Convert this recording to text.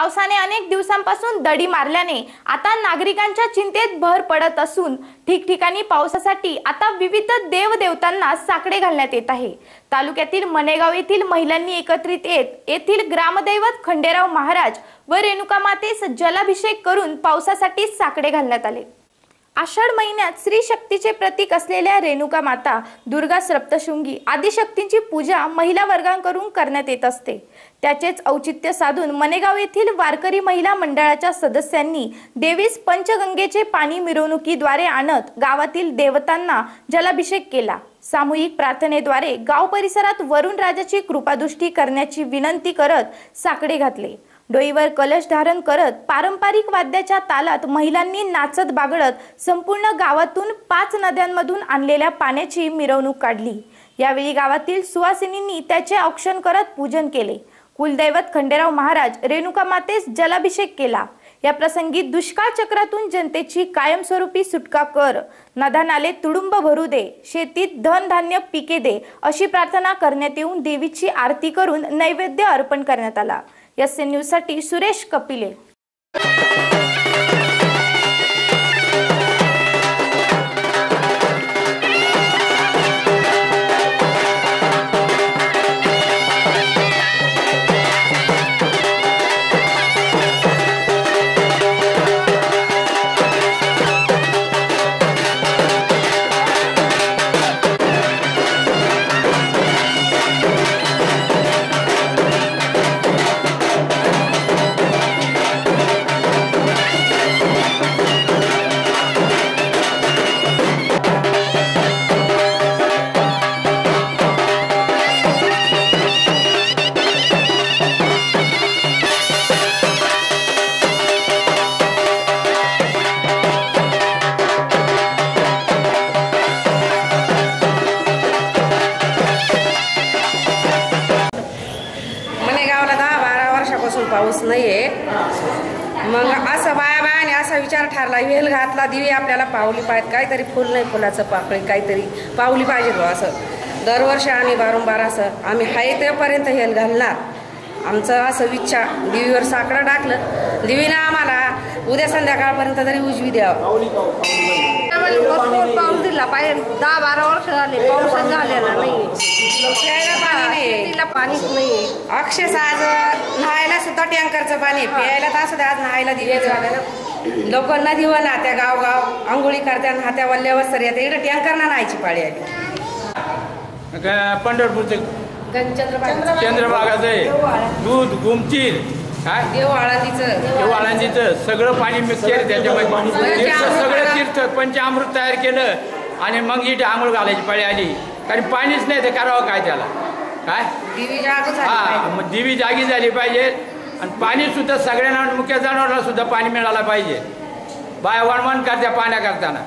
पावसाने अनेक दिवसांपासून दडी मारल्याने आता नागरिकांच्या चिंतेत भर पडत असून ठिकठिकाणी पावसासाठी आता विविध देवदेवतांना साकडे घालण्यात येत आहे. तालुक्यातील मनेगाव येथील महिलांनी एकत्रित येत येथील ग्रामदैवत खंडेराव महाराज व रेणुका मातेस जलाभिषेक करून पावसासाठी साकडे घालण्यात आले. आषाढ महिन्यात स्त्री शक्तीचे प्रतीक असलेल्या रेणुका माता दुर्गा सप्तशृंगी आदिशक्तींची पूजा महिला वर्गांकडून करण्यात येत असते. त्याचेच औचित्य साधून मनेगाव येथील वारकरी महिला मंडळाच्या सदस्यांनी देवीस पंचगंगेचे पाणी मिरवणुकीद्वारे आणत गावातील देवतांना जलाभिषेक केला. सामूहिक प्रार्थनेद्वारे गाव परिसरात वरुण राजाची कृपादृष्टी करण्याची विनंती करत साकडे घातले. डोईवर कलश धारण करत पारंपरिक वाद्याच्या तालात महिलांनी नाचत बागडत संपूर्ण गावातून पाच नद्यांमधून आणलेल्या पाण्याची मिरवणूक काढली. यावेळी गावातील सुवासिनींनी त्याचे औक्षण करत पूजन केले. कुलदैवत खंडेराव महाराज रेणुका मातेस जलाभिषेक केला. या प्रसंगी दुष्काळ चक्रातून जनतेची कायमस्वरूपी सुटका कर. नदा नाले तुडुंब भरू दे शेतीत धनधान्य पिके दे अशी प्रार्थना करण्यात येऊन देवीची आरती करून नैवेद्य अर्पण करण्यात आला. एस एन न्यूजसाठी सुरेश कपिले. बारा पाऊस पाऊस नाहीये. मग असं बाया बायाने असा विचार ठरला वेल घातला दिवी आपल्याला पावली पाहिजे काहीतरी फुल नाही फुलाचं पाकळी काहीतरी पावली पाहिजे बुवा असं. दरवर्षी आम्ही बारंबार असं आम्ही हाय तेपर्यंत हेल घालणार. आमचं असं विच्छा दिवीवर साकडं टाकलं. दिवीनं आम्हाला उद्या संध्याकाळपर्यंत तरी उजवी द्यावं. आम्हाला भरपूर पाऊस दिला. पाहिजे दहा बारा वर्ष झाले पाऊसच झालेला नाही प्यायला पाणी नाही शेतीला पाणीच नाही अक्षरशः आज न्हायला सुद्धा टँकरचं पाणी प्यायला तर असं आज न्हायला दिवे झालं लोक नदीवर ना त्या गाव गाव आंघोळी करत्या हात्या वल्ल्यावर सर येते इकडे टँकरना न्हायची पाळी आली. का- पंढरपूरचं चंद्रभागाचं दूध गुमचीर काय? सगळं पाणी मिक्स केलं त्याच्यामध्ये. तीर्थ सगळं तीर्थ पंचामृत तयार केलं आणि मग इथे आंघोळ घालायची पाळी आली. कारण पाणीच नाही ते करावं काय त्याला? काय? दिवी जागो झाली हा पाहिजे. मग दिवी जागी झाली पाहिजे. आणि पाणी सुद्धा सगळ्यांना मुख्य जनावरांना सुद्धा पाणी मिळालं पाहिजे. बाय वणवण करत्या पाण्या करताना.